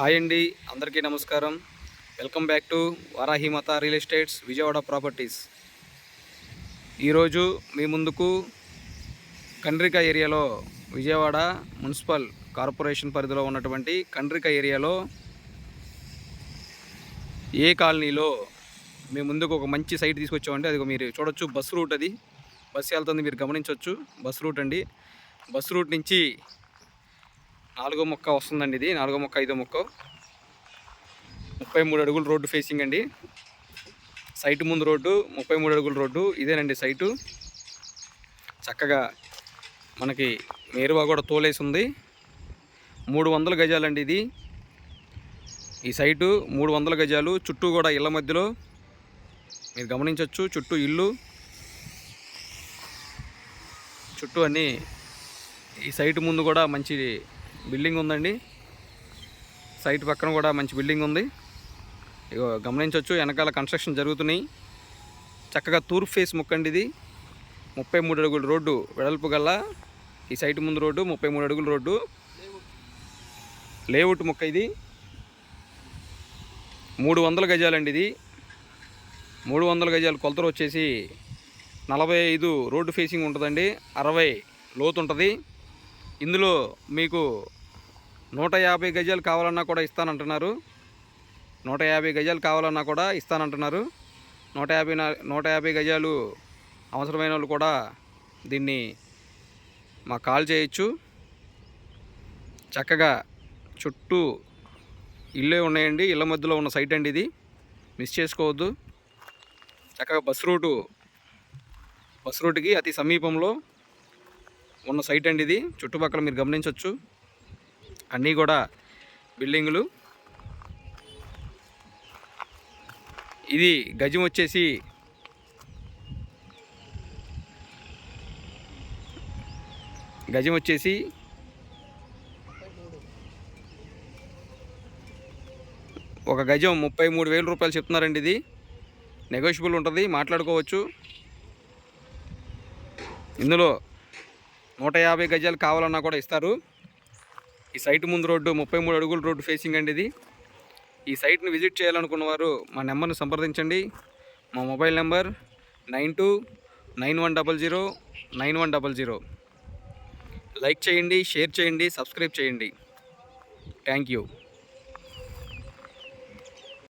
Hi అండి అందరికీ నమస్కారం. Welcome back to Varahimatha real estates Vijayawada properties. ఈరోజు మీ ముందుకు కండ్రిక ఏరియాలో విజయవాడ మున్సిపల్ కార్పొరేషన్ పరిధిలో ఉన్నటువంటి కండ్రిక ఏరియాలో ఏ కాలనీలో మీ ముందుకు ఒక మంచి సైట్ తీసుకొచ్చామంటే అది మీరు చూడొచ్చు బస్ రూట్ అది. బస్సు వెళ్తుంది మీరు గమనించవచ్చు బస్ రూట్ అండి. బస్ రూట్ నుంచి నాలుగో మొక్క వస్తుందండి ఇది నాలుగో మొక్క ఐదో మొక్క. ముప్పై మూడు అడుగుల రోడ్డు ఫేసింగ్ అండి. సైట్ ముందు రోడ్డు ముప్పై మూడు అడుగుల రోడ్డు ఇదేనండి సైటు చక్కగా మనకి మేరువా కూడా తోలేసి ఉంది. మూడు వందల గజాలండి ఇది. ఈ సైటు మూడు వందల గజాలు చుట్టూ కూడా ఇళ్ళ మధ్యలో. మీరు గమనించవచ్చు చుట్టూ ఇల్లు. చుట్టూ అన్నీ ఈ సైటు ముందు కూడా మంచి బిల్డింగ్ ఉందండి. సైట్ పక్కన కూడా మంచి బిల్డింగ్ ఉంది. ఇగో గమనించవచ్చు వెనకాల కన్స్ట్రక్షన్ జరుగుతున్నాయి. చక్కగా తూర్పు ఫేస్ ముక్కండి ఇది. ముప్పై మూడు అడుగుల రోడ్డు వెడల్పు గల ఈ సైట్ ముందు రోడ్డు ముప్పై మూడు అడుగుల రోడ్డు. లేఅవుట్ ముక్క ఇది. మూడు వందల గజాలండి ఇది. మూడు వందల గజాల కొలతలు వచ్చేసి నలభై ఐదు రోడ్డు ఫేసింగ్ ఉంటుందండి. అరవై లోతు ఉంటుంది. ఇందులో మీకు నూట యాభై గజాలు కావాలన్నా కూడా ఇస్తానంటున్నారు. నూట యాభై గజాలు కావాలన్నా కూడా ఇస్తానంటున్నారు. నూట యాభై నూట యాభై గజాలు అవసరమైన వాళ్ళు కూడా దీన్ని మాకు కాల్ చేయొచ్చు. చక్కగా చుట్టూ ఇల్లే ఉన్నాయండి. ఇళ్ళ మధ్యలో ఉన్న సైట్ అండి ఇది. మిస్ చేసుకోవద్దు. చక్కగా బస్ రూటు బస్ రూట్కి అతి సమీపంలో ఉన్న సైట్ అండి ఇది. చుట్టుపక్కల మీరు గమనించవచ్చు అన్నీ కూడా బిల్డింగులు. ఇది గజం వచ్చేసి గజం వచ్చేసి ఒక గజం ముప్పై మూడు వేల రూపాయలు చెప్తున్నారండి ఇది. నెగోషియబుల్ ఉంటుంది మాట్లాడుకోవచ్చు. ఇందులో నూట యాభై గజాలు కావాలన్నా కూడా ఇస్తారు. ఈ సైట్ ముందు రోడ్డు ముప్పై మూడు అడుగుల రోడ్డు ఫేసింగ్ అండి ఇది. ఈ సైట్ని విజిట్ చేయాలనుకున్న వారు మా నెంబర్ను సంప్రదించండి. మా mobile number nine two nine one double zero nine one double zero. Like చేయండి షేర్ చేయండి సబ్స్క్రైబ్ చేయండి. Thank you.